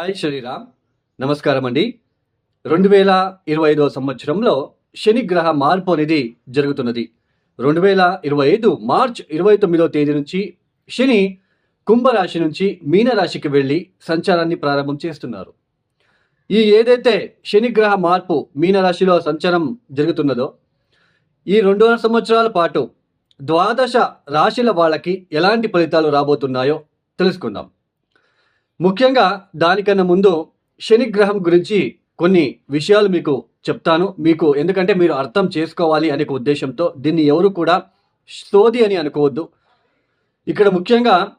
Hi Sriram. నమస్కారం అండి రెండు వేల ఇరవై ఐదవ సంవత్సరంలో శని గ్రహ మార్పు అనేది జరుగుతున్నది. రెండు వేల ఇరవై ఐదు మార్చ్ ఇరవై తొమ్మిదవ తేదీ నుంచి శని కుంభరాశి నుంచి మీనరాశికి వెళ్ళి సంచారాన్ని ప్రారంభం చేస్తున్నారు. ఈ ఏదైతే శని గ్రహ మార్పు మీనరాశిలో సంచారం జరుగుతున్నదో ఈ రెండున్నర సంవత్సరాల పాటు ద్వాదశ రాశిల వాళ్ళకి ఎలాంటి ఫలితాలు రాబోతున్నాయో తెలుసుకుందాం. ముఖ్యంగా దానికన్నా ముందు శని గ్రహం గురించి కొన్ని విషయాలు మీకు చెప్తాను. మీకు ఎందుకంటే మీరు అర్థం చేసుకోవాలి అనే ఉద్దేశంతో దీన్ని ఎవరు కూడా సోది అని అనుకోవద్దు. ఇక్కడ ముఖ్యంగా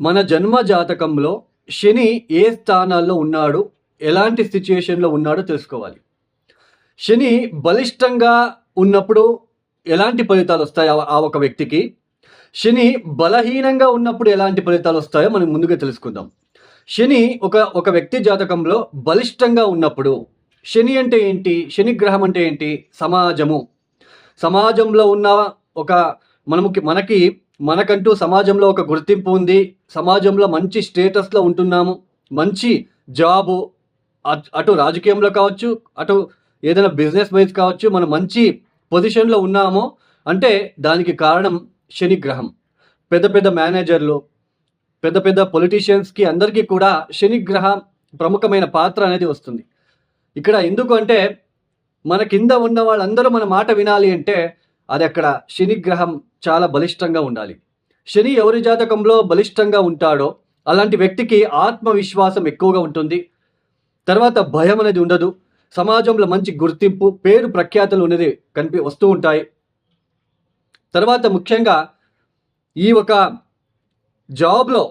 మన జన్మ జాతకంలో శని ఏ స్థానాల్లో ఉన్నాడు ఎలాంటి సిచ్యుయేషన్లో ఉన్నాడో తెలుసుకోవాలి. శని బలిష్టంగా ఉన్నప్పుడు ఎలాంటి ఫలితాలు వస్తాయి ఆ- ఆ ఒక వ్యక్తికి? శని బలహీనంగా ఉన్నప్పుడు ఎలాంటి ఫలితాలు వస్తాయో మనం ముందుగా తెలుసుకుందాం. శని ఒక ఒక వ్యక్తి జాతకంలో బలిష్టంగా ఉన్నప్పుడు శని అంటే ఏంటి? శని గ్రహం అంటే ఏంటి? సమాజము. సమాజంలో ఉన్న ఒక మనముకి మనకి మనకంటూ సమాజంలో ఒక గుర్తింపు ఉంది. సమాజంలో మంచి స్టేటస్లో ఉంటున్నాము. మంచి జాబు అటు రాజకీయంలో కావచ్చు అటు ఏదైనా బిజినెస్ వైజ్ కావచ్చు మనం మంచి పొజిషన్లో ఉన్నామో. అంటే దానికి కారణం శని గ్రహం పెద్ద పెద్ద మేనేజర్లు పెద్ద పెద్ద పొలిటీషియన్స్కి అందరికీ కూడా శని గ్రహం ప్రముఖమైన పాత్ర అనేది వస్తుంది. ఇక్కడ ఎందుకు అంటే మన కింద ఉన్న వాళ్ళందరూ మన మాట వినాలి అంటే అది అక్కడ శని గ్రహం చాలా బలిష్టంగా ఉండాలి. శని ఎవరి జాతకంలో బలిష్టంగా ఉంటాడో అలాంటి వ్యక్తికి ఆత్మవిశ్వాసం ఎక్కువగా ఉంటుంది. తర్వాత భయం అనేది ఉండదు. సమాజంలో మంచి గుర్తింపు పేరు ప్రఖ్యాతులు అనేది కనిపి వస్తూ ఉంటాయి. తర్వాత ముఖ్యంగా ఈ ఒక జాబ్లో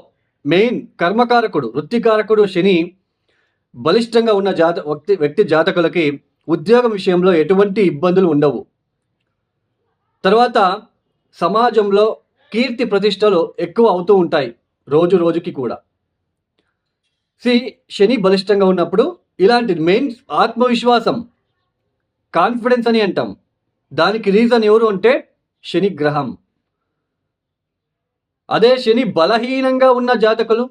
మెయిన్ కర్మకారకుడు వృత్తికారకుడు శని బలిష్టంగా ఉన్న జాత వ్యక్తి వ్యక్తి జాతకులకి ఉద్యోగం విషయంలో ఎటువంటి ఇబ్బందులు ఉండవు. తర్వాత సమాజంలో కీర్తి ప్రతిష్టలు ఎక్కువ అవుతూ ఉంటాయి రోజు రోజుకి కూడా. సి శని బలిష్టంగా ఉన్నప్పుడు ఇలాంటి మెయిన్ ఆత్మవిశ్వాసం కాన్ఫిడెన్స్ అని అంటాం. దానికి రీజన్ ఎవరు అంటే శని గ్రహం అదే శని బలహీనంగా ఉన్న జాతకులు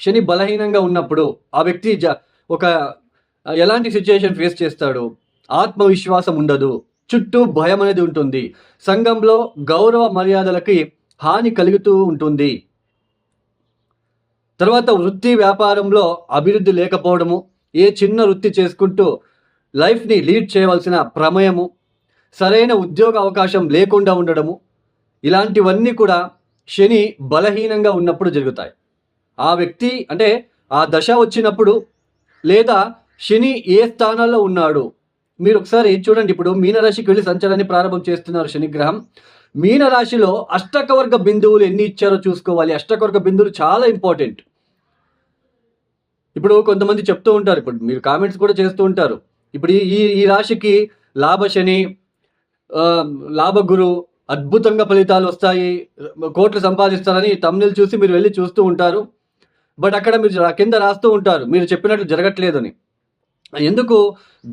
శని బలహీనంగా ఉన్నప్పుడు ఆ వ్యక్తి జ ఒక ఎలాంటి సిచ్యుయేషన్ ఫేస్ చేస్తాడు? ఆత్మవిశ్వాసం ఉండదు. చుట్టూ భయం అనేది ఉంటుంది. సంఘంలో గౌరవ మర్యాదలకి హాని కలుగుతూ ఉంటుంది. తర్వాత వృత్తి వ్యాపారంలో అభివృద్ధి లేకపోవడము ఏ చిన్న వృత్తి చేసుకుంటూ లైఫ్ని లీడ్ చేయవలసిన ప్రమేయము సరైన ఉద్యోగ అవకాశం లేకుండా ఉండడము ఇలాంటివన్నీ కూడా శని బలహీనంగా ఉన్నప్పుడు జరుగుతాయి. ఆ వ్యక్తి అంటే ఆ దశ వచ్చినప్పుడు లేదా శని ఏ స్థానాల్లో ఉన్నాడు మీరు ఒకసారి చూడండి. ఇప్పుడు మీనరాశికి వెళ్ళి సంచారాన్ని ప్రారంభం చేస్తున్నారు శనిగ్రహం. మీనరాశిలో అష్టకవర్గ బిందువులు ఎన్ని ఇచ్చారో చూసుకోవాలి. అష్టకవర్గ బిందువులు చాలా ఇంపార్టెంట్. ఇప్పుడు కొంతమంది చెప్తూ ఉంటారు. ఇప్పుడు మీరు కామెంట్స్ కూడా చేస్తూ ఉంటారు. ఇప్పుడు ఈ- ఈ రాశికి లాభశని శని లాభగురు అద్భుతంగా ఫలితాలు వస్తాయి కోట్లు సంపాదిస్తారని తమ్నిల్ చూసి మీరు వెళ్ళి చూస్తూ ఉంటారు. బట్ అక్కడ మీరు కింద రాస్తూ ఉంటారు మీరు చెప్పినట్లు జరగట్లేదని. ఎందుకు?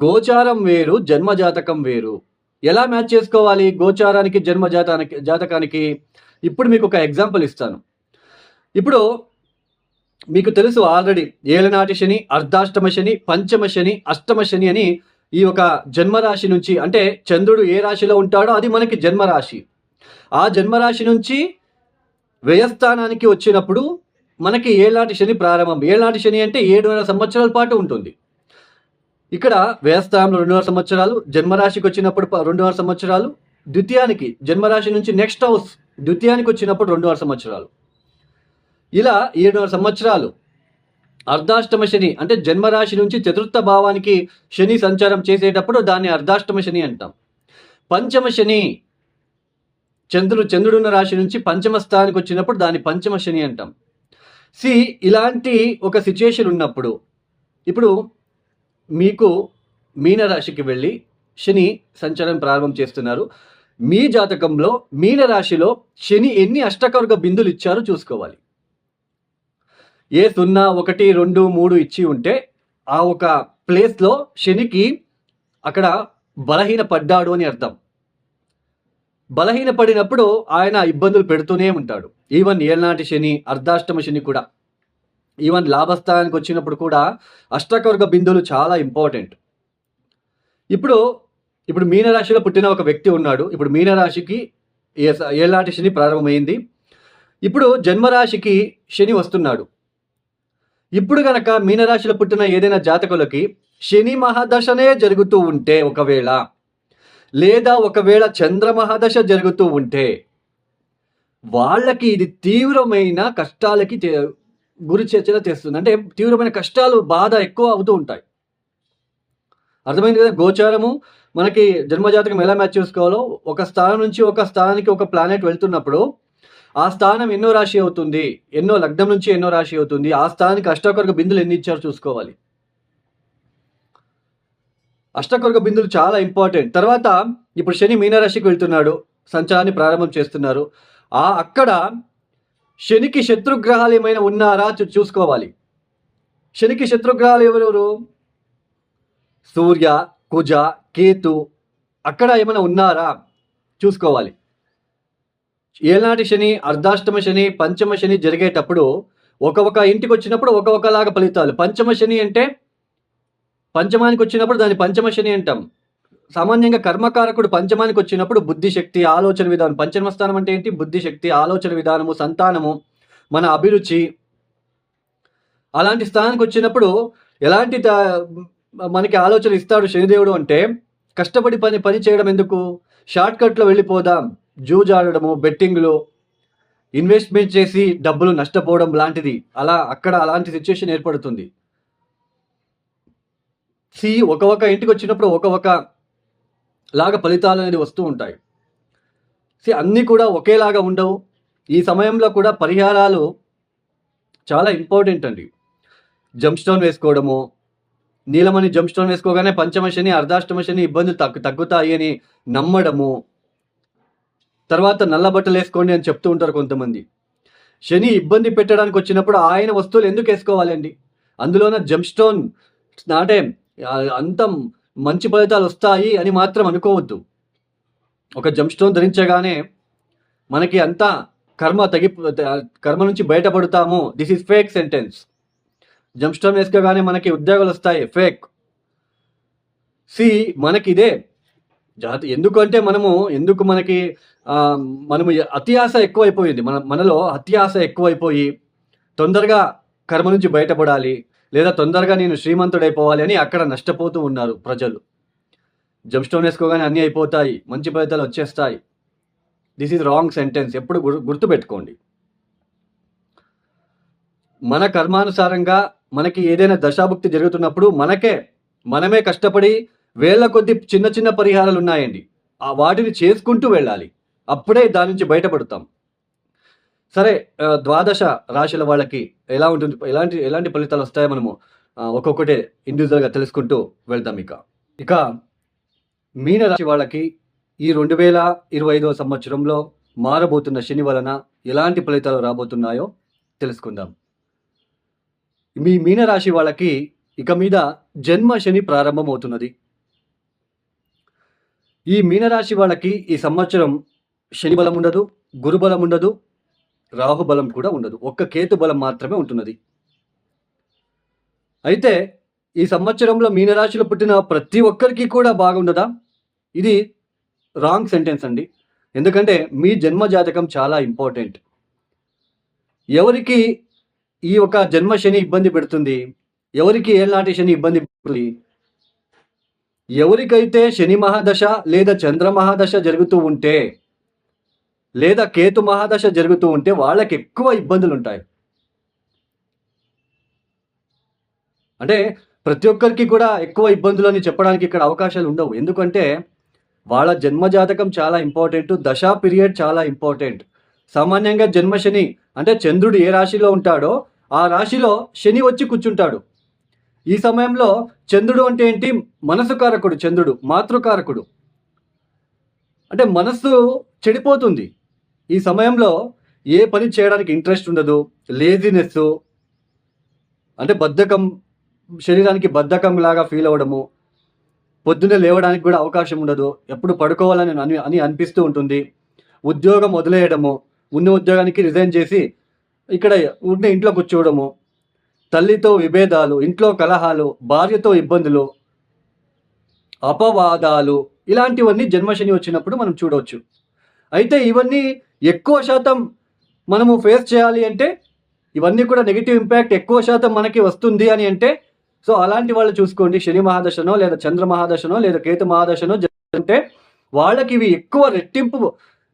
గోచారం వేరు జన్మ జాతకం వేరు. ఎలా మ్యాచ్ చేసుకోవాలి గోచారానికి జన్మ జాతానికి జాతకానికి? ఇప్పుడు మీకు ఒక ఎగ్జాంపుల్ ఇస్తాను. ఇప్పుడు మీకు తెలుసు ఆల్రెడీ ఏలనాటి శని అర్ధాష్టమ శని పంచమ శని అష్టమ శని అని ఈ ఒక జన్మరాశి నుంచి అంటే చంద్రుడు ఏ రాశిలో ఉంటాడో అది మనకి జన్మరాశి. ఆ జన్మరాశి నుంచి వ్యయస్థానానికి వచ్చినప్పుడు మనకి ఏలాంటి శని ప్రారంభం ఏలాంటి శని అంటే ఏడున్నర సంవత్సరాల పాటు ఉంటుంది. ఇక్కడ వ్యయస్థానంలో రెండున్నర సంవత్సరాలు జన్మరాశికి వచ్చినప్పుడు ప- రెండున్నర సంవత్సరాలు ద్వితీయానికి జన్మరాశి నుంచి నెక్స్ట్ హౌస్ ద్వితీయానికి వచ్చినప్పుడు రెండున్నర సంవత్సరాలు. ఇలా ఏడున్నర సంవత్సరాలు అర్ధాష్టమ శని అంటే జన్మరాశి నుంచి చతుర్థ భావానికి శని సంచారం చేసేటప్పుడు దాన్ని అర్ధాష్టమ శని అంటాం. పంచమ శని చంద్రుడు చంద్రుడున్న రాశి నుంచి పంచమ స్థానానికి వచ్చినప్పుడు దాన్ని పంచమ శని అంటాం. సి ఇలాంటి ఒక సిచ్యుయేషన్ ఉన్నప్పుడు ఇప్పుడు మీకు మీనరాశికి వెళ్ళి శని సంచారం ప్రారంభం చేస్తున్నారు. మీ జాతకంలో మీనరాశిలో శని ఎన్ని అష్టకవర్గ బిందులు ఇచ్చారో చూసుకోవాలి. ఏ సున్నా ఒకటి రెండు మూడు ఇచ్చి ఉంటే ఆ ఒక ప్లేస్లో శనికి అక్కడ బలహీన పడ్డాడు అని అర్థం. బలహీన పడినప్పుడు ఆయన ఇబ్బందులు పెడుతూనే ఉంటాడు. ఈవెన్ ఏనాటి శని అర్ధాష్టమ శని కూడా. ఈవెన్ లాభస్థానానికి వచ్చినప్పుడు కూడా అష్టకవర్గ బిందువులు చాలా ఇంపార్టెంట్. ఇప్పుడు ఇప్పుడు మీనరాశిలో పుట్టిన ఒక వ్యక్తి ఉన్నాడు. ఇప్పుడు మీనరాశికి ఏ- ఏలాంటి శని ప్రారంభమైంది. ఇప్పుడు జన్మరాశికి శని వస్తున్నాడు. ఇప్పుడు గనక మీనరాశిలో పుట్టిన ఏదైనా జాతకులకి శని మహాదశనే జరుగుతూ ఉంటే ఒకవేళ లేదా ఒకవేళ చంద్ర మహాదశ జరుగుతూ ఉంటే వాళ్ళకి ఇది తీవ్రమైన కష్టాలకి గురి చర్చలో చేస్తుంది. అంటే తీవ్రమైన కష్టాలు బాధ ఎక్కువ అవుతూ ఉంటాయి. అర్థమైంది కదా? గోచారము మనకి జన్మజాతకం ఎలా మ్యాచ్ చేసుకోవాలో? ఒక స్థానం నుంచి ఒక స్థానానికి ఒక ప్లానెట్ వెళ్తున్నప్పుడు ఆ స్థానం ఎన్నో రాశి అవుతుంది ఎన్నో లగ్నం నుంచి ఎన్నో రాశి అవుతుంది ఆ స్థానానికి అష్టకొరక బిందులు ఎన్ని ఇచ్చారో చూసుకోవాలి. అష్టకొరక బిందులు చాలా ఇంపార్టెంట్ తర్వాత ఇప్పుడు శని మీనరాశికి వెళ్తున్నాడు సంచారాన్ని ప్రారంభం చేస్తున్నారు. ఆ అక్కడ శనికి శత్రుగ్రహాలు ఏమైనా ఉన్నారా చూ- చూసుకోవాలి. శనికి శత్రుగ్రహాలు ఎవరెవరు? సూర్య కుజ కేతు అక్కడ ఏమైనా ఉన్నారా? చూసుకోవాలి. ఏనాటి శని అర్ధాష్టమ శని పంచమ శని జరిగేటప్పుడు ఒక ఒక ఇంటికి వచ్చినప్పుడు ఒక ఒకలాగా ఫలితాలు. పంచమ శని అంటే పంచమానికి వచ్చినప్పుడు దాన్ని పంచమ శని అంటాం. సామాన్యంగా కర్మకారకుడు పంచమానికి వచ్చినప్పుడు బుద్ధి శక్తి ఆలోచన విధానం. పంచమ స్థానం అంటే ఏంటి? బుద్ధిశక్తి ఆలోచన విధానము సంతానము మన అభిరుచి. అలాంటి స్థానానికి వచ్చినప్పుడు ఎలాంటి త- మనకి ఆలోచన ఇస్తాడు శనిదేవుడు అంటే కష్టపడి పని పని చేయడం ఎందుకు? షార్ట్ కట్లో వెళ్ళిపోదాం. జూజాడము బెట్టింగ్లు ఇన్వెస్ట్మెంట్ చేసి డబ్బులు నష్టపోవడం లాంటిది. అలా అక్కడ అలాంటి సిచ్యుయేషన్ ఏర్పడుతుంది. సి ఒక ఒక ఇంటికి వచ్చినప్పుడు ఒక ఒక లాగా ఫలితాలు అనేది వస్తూ ఉంటాయి. సి అన్నీ కూడా ఒకేలాగా ఉండవు. ఈ సమయంలో కూడా పరిహారాలు చాలా ఇంపార్టెంట్ అండి. జంప్ స్టోన్ వేసుకోవడము నీలమని జంప్ స్టోన్ వేసుకోగానే పంచమ శని అర్ధాష్టమ శని ఇబ్బందులు తగ్గు తగ్గుతాయి అని నమ్మడము తర్వాత నల్ల బట్టలు వేసుకోండి అని చెప్తూ ఉంటారు కొంతమంది. శని ఇబ్బంది పెట్టడానికి వచ్చినప్పుడు ఆయన వస్తువులు ఎందుకు వేసుకోవాలండి అందులోన జంప్ స్టోన్ అంత మంచి ఫలితాలు వస్తాయి అని మాత్రం అనుకోవద్దు. ఒక జంప్స్టోన్ ధరించగానే మనకి అంతా కర్మ తగి కర్మ నుంచి బయటపడతాము. This is fake sentence gemstone వేసుకోగానే మనకి ఉద్యోగాలు వస్తాయి. ఫేక్ సి మనకి ఇదే జాతి ఎందుకంటే మనము ఎందుకు మనకి మనము మనము అత్యాశ ఎక్కువైపోయింది. మన మనలో అత్యాశ ఎక్కువైపోయి తొందరగా కర్మ నుంచి బయటపడాలి లేదా తొందరగా నేను శ్రీమంతుడైపోవాలి అని అక్కడ నష్టపోతూ ఉన్నారు ప్రజలు. జంప్ స్టోన్ వేసుకోగానే అన్నీ అయిపోతాయి మంచి ఫలితాలు వచ్చేస్తాయి. దిస్ ఈజ్ రాంగ్ సెంటెన్స్ ఎప్పుడు గుర్తుపెట్టుకోండి. మన కర్మానుసారంగా మనకి ఏదైనా దశాభుక్తి జరుగుతున్నప్పుడు మనకే మనమే కష్టపడి వేల కొద్ది చిన్న చిన్న పరిహారాలు ఉన్నాయండి ఆ వాటిని చేసుకుంటూ వెళ్ళాలి. అప్పుడే దాని నుంచి బయటపడతాం. సరే ద్వాదశ రాశుల వాళ్ళకి ఎలా ఉంటుంది? ఎలాంటి ఎలాంటి ఫలితాలు వస్తాయో మనము ఒక్కొక్కటే ఇండివిజువల్గా తెలుసుకుంటూ వెళ్తాం ఇక. ఇక మీనరాశి వాళ్ళకి ఈ రెండు వేల ఇరవై ఐదవ సంవత్సరంలో మారబోతున్న శని వలన ఎలాంటి ఫలితాలు రాబోతున్నాయో తెలుసుకుందాం. మీ మీనరాశి వాళ్ళకి ఇక మీద జన్మ శని ప్రారంభమవుతున్నది. ఈ మీనరాశి వాళ్ళకి ఈ సంవత్సరం శని బలం ఉండదు గురు బలం ఉండదు రాహు బలం కూడా ఉండదు. ఒక్క కేతు బలం మాత్రమే ఉంటున్నది. అయితే ఈ సంవత్సరంలో మీనరాశిలో పుట్టిన ప్రతి ఒక్కరికి కూడా బాగుండదా? ఇది రాంగ్ సెంటెన్స్ అండి. ఎందుకంటే మీ జన్మ జాతకం చాలా ఇంపార్టెంట్. ఎవరికి ఈ ఒక జన్మ శని ఇబ్బంది పెడుతుంది? ఎవరికి ఏళ్ళనాటి శని ఇబ్బంది పెడుతుంది? ఎవరికైతే శని మహాదశ లేదా చంద్ర మహాదశ జరుగుతూ ఉంటే లేదా కేతు మహాదశ జరుగుతూ ఉంటే వాళ్ళకి ఎక్కువ ఇబ్బందులు ఉంటాయి అంటే ప్రతి ఒక్కరికి కూడా ఎక్కువ ఇబ్బందులు అని చెప్పడానికి ఇక్కడ అవకాశాలు ఉండవు. ఎందుకంటే వాళ్ళ జన్మ జాతకం చాలా ఇంపార్టెంట్ దశా పీరియడ్ చాలా ఇంపార్టెంట్. సామాన్యంగా జన్మ శని అంటే చంద్రుడు ఏ రాశిలో ఉంటాడో ఆ రాశిలో శని వచ్చి కూర్చుంటాడు. ఈ సమయంలో చంద్రుడు అంటే ఏంటి? మనసుకారకుడు చంద్రుడు మాతృకారకుడు అంటే మనస్సు చెడిపోతుంది. ఈ సమయంలో ఏ పని చేయడానికి ఇంట్రెస్ట్ ఉండదు లేజినెస్ అంటే బద్ధకం శరీరానికి బద్ధకం లాగా ఫీల్ అవ్వడము పొద్దున్నే లేవడానికి కూడా అవకాశం ఉండదు. ఎప్పుడు పడుకోవాలని అని అని అనిపిస్తూ ఉంటుంది. ఉద్యోగం వదిలేయడము ఉన్న ఉద్యోగానికి రిజైన్ చేసి ఇక్కడ ఉన్న ఇంట్లో కూర్చోవడము తల్లితో విభేదాలు ఇంట్లో కలహాలు భార్యతో ఇబ్బందులు అపవాదాలు ఇలాంటివన్నీ జన్మశని వచ్చినప్పుడు మనం చూడవచ్చు. అయితే ఇవన్నీ ఎక్కువ శాతం మనము ఫేస్ చేయాలి అంటే ఇవన్నీ కూడా నెగిటివ్ ఇంపాక్ట్ ఎక్కువ శాతం మనకి వస్తుంది అని అంటే సో అలాంటి వాళ్ళు చూసుకోండి. శని మహాదశనో లేదా చంద్ర మహాదశనో లేదా కేతు మహాదశనో అంటే వాళ్ళకి ఇవి ఎక్కువ రెట్టింపు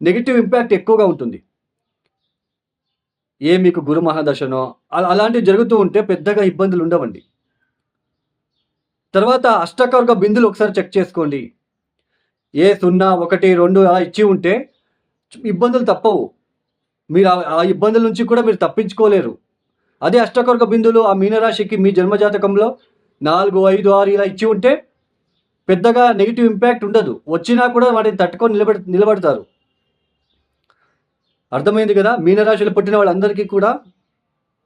నెగిటివ్ ఇంపాక్ట్ ఎక్కువగా ఉంటుంది. ఏ మీకు గురు మహాదశనో అలా అలాంటివి జరుగుతూ ఉంటే పెద్దగా ఇబ్బందులు ఉండవండి. తర్వాత అష్టకర్గ బిందులు ఒకసారి చెక్ చేసుకోండి. ఏ సున్నా ఒకటి రెండు అలా ఇచ్చి ఉంటే ఇబ్బందులు తప్పవు. మీరు ఆ- ఇబ్బందుల నుంచి కూడా మీరు తప్పించుకోలేరు. అదే అష్టకర్గ బిందులు ఆ మీనరాశికి మీ జన్మజాతకంలో నాలుగు ఐదు ఆరు ఇలా ఇచ్చి ఉంటే పెద్దగా నెగిటివ్ ఇంపాక్ట్ ఉండదు. వచ్చినా కూడా వాటిని తట్టుకొని నిలబెడ నిలబడతారు. అర్థమైంది కదా? మీనరాశిలో పుట్టిన వాళ్ళందరికీ కూడా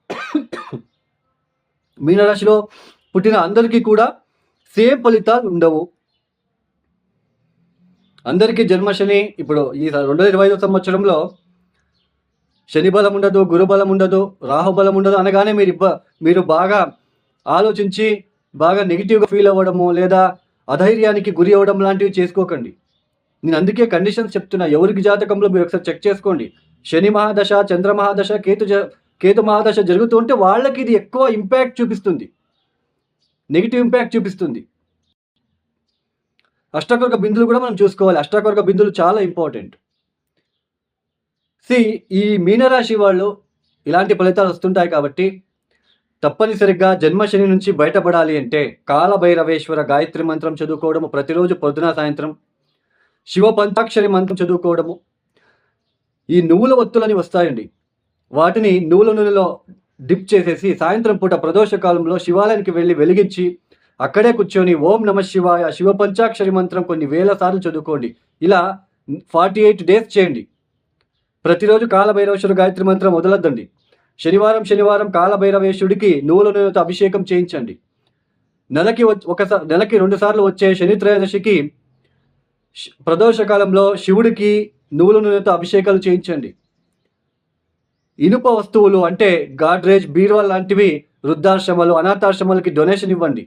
మీనరాశిలో పుట్టిన అందరికీ కూడా సేమ్ ఫలితాలు ఉండవు. అందరికీ జన్మశని ఇప్పుడు ఈ రెండు వేల ఇరవై ఐదో సంవత్సరంలో శని బలం ఉండదు గురుబలం ఉండదు రాహుబలం ఉండదు అనగానే మీరు ఇబ్బ మీరు బాగా ఆలోచించి బాగా నెగిటివ్గా ఫీల్ అవ్వడము లేదా అధైర్యానికి గురి అవ్వడం లాంటివి చేసుకోకండి. నేను అందుకే కండిషన్స్ చెప్తున్నా ఎవరికి జాతకంలో మీరు ఒకసారి చెక్ చేసుకోండి. శని మహాదశ చంద్ర మహాదశ కేతు జ కేతు మహాదశ జరుగుతూ ఉంటే వాళ్ళకి ఇది ఎక్కువ ఇంపాక్ట్ చూపిస్తుంది. నెగిటివ్ ఇంపాక్ట్ చూపిస్తుంది. అష్టకొరక బిందులు కూడా మనం చూసుకోవాలి. అష్టకొరక బిందులు చాలా ఇంపార్టెంట్ సి ఈ మీనరాశి వాళ్ళు ఇలాంటి ఫలితాలు వస్తుంటాయి కాబట్టి తప్పనిసరిగా జన్మశని నుంచి బయటపడాలి అంటే కాలభైరవేశ్వర గాయత్రి మంత్రం చదువుకోవడము ప్రతిరోజు పొద్దున సాయంత్రం శివ పంచాక్షరి మంత్రం చదువుకోవడము ఈ నువ్వుల ఒత్తులని వస్తాయండి. వాటిని నువ్వుల నూనెలో డిప్ చేసేసి సాయంత్రం పూట ప్రదోష కాలంలో శివాలయానికి వెళ్ళి వెలిగించి అక్కడే కూర్చొని ఓం నమ శివాయ శివ పంచాక్షరి మంత్రం కొన్ని వేల సార్లు చదువుకోండి. ఇలా ఫార్టీ ఎయిట్ డేస్ చేయండి. ప్రతిరోజు కాలభైరవేశ్వర గాయత్రి మంత్రం వదలద్దండి. శనివారం శనివారం కాలభైరవేశ్వరుడికి నువ్వుల నూనెతో అభిషేకం చేయించండి. నెలకి ఒకసారి నెలకి రెండుసార్లు వచ్చే శని త్రయోదశికి ప్రదోష కాలంలో శివుడికి నువ్వుల నూనెతో అభిషేకాలు చేయించండి. ఇనుప వస్తువులు అంటే గాడ్రేజ్ బీరువా లాంటివి వృద్ధాశ్రమాలు అనాథాశ్రమాలకి డొనేషన్ ఇవ్వండి.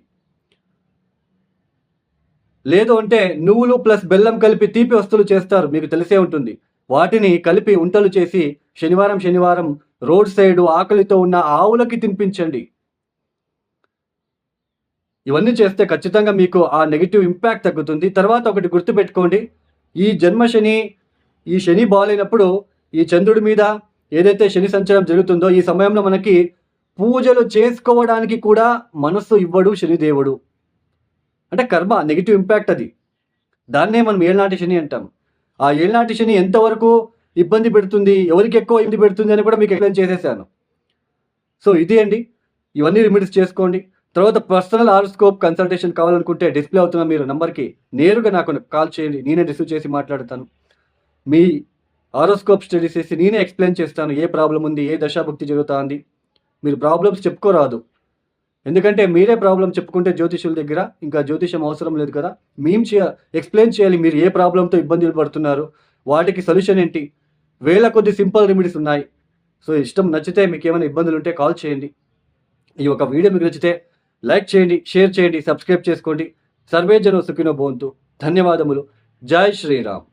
లేదు అంటే నువ్వులు ప్లస్ బెల్లం కలిపి తీపి వస్తువులు చేస్తారు మీకు తెలిసే ఉంటుంది. వాటిని కలిపి ఉంటలు చేసి శనివారం శనివారం రోడ్ సైడ్ ఆకలితో ఉన్న ఆవులకి తినిపించండి. ఇవన్నీ చేస్తే ఖచ్చితంగా మీకు ఆ నెగిటివ్ ఇంపాక్ట్ తగ్గుతుంది. తర్వాత ఒకటి గుర్తుపెట్టుకోండి. ఈ జన్మ శని ఈ శని బాగాలేనప్పుడు ఈ చంద్రుడి మీద ఏదైతే శని సంచారం జరుగుతుందో ఈ సమయంలో మనకి పూజలు చేసుకోవడానికి కూడా మనస్సు ఇవ్వడు శనిదేవుడు అంటే కర్మ నెగిటివ్ ఇంపాక్ట్ అది. దాన్నే మనం ఏళ్ళనాటి శని అంటాం. ఆ ఏళ్ళనాటి శని ఎంతవరకు ఇబ్బంది పెడుతుంది ఎవరికి ఎక్కువ ఇబ్బంది పెడుతుంది అని కూడా మీకు ఎక్స్ప్లెయిన్ చేసేసాను. సో ఇది అండి. ఇవన్నీ రిమిడిస్ చేసుకోండి. తర్వాత పర్సనల్ ఆరోస్కోప్ కన్సల్టేషన్ కావాలనుకుంటే డిస్ప్లే అవుతున్న మీరు నెంబర్కి నేరుగా నాకు కాల్ చేయండి. నేనే రిసీవ్ చేసి మాట్లాడతాను. మీ ఆరోస్కోప్ స్టడీ చేసి నేనే ఎక్స్ప్లెయిన్ చేస్తాను ఏ ప్రాబ్లం ఉంది ఏ దశాభక్తి జరుగుతుంది మీరు ప్రాబ్లమ్స్ చెప్పుకోరాదు. ఎందుకంటే మీరే ప్రాబ్లం చెప్పుకుంటే జ్యోతిషుల దగ్గర ఇంకా జ్యోతిషం అవసరం లేదు కదా. మేము చే ఎక్స్ప్లెయిన్ చేయాలి మీరు ఏ ప్రాబ్లంతో ఇబ్బందులు పడుతున్నారు వాటికి సొల్యూషన్ ఏంటి? వేల కొద్ది సింపుల్ రెమెడీస్ ఉన్నాయి. సో ఇష్టం నచ్చితే మీకు ఏమైనా ఇబ్బందులు ఉంటే కాల్ చేయండి. ఈ ఒక వీడియో మీకు నచ్చితే లైక్ చేయండి షేర్ చేయండి సబ్స్క్రైబ్ చేసుకోండి. సర్వే జనం సుఖినో భవంతు. ధన్యవాదములు. జై శ్రీరామ్.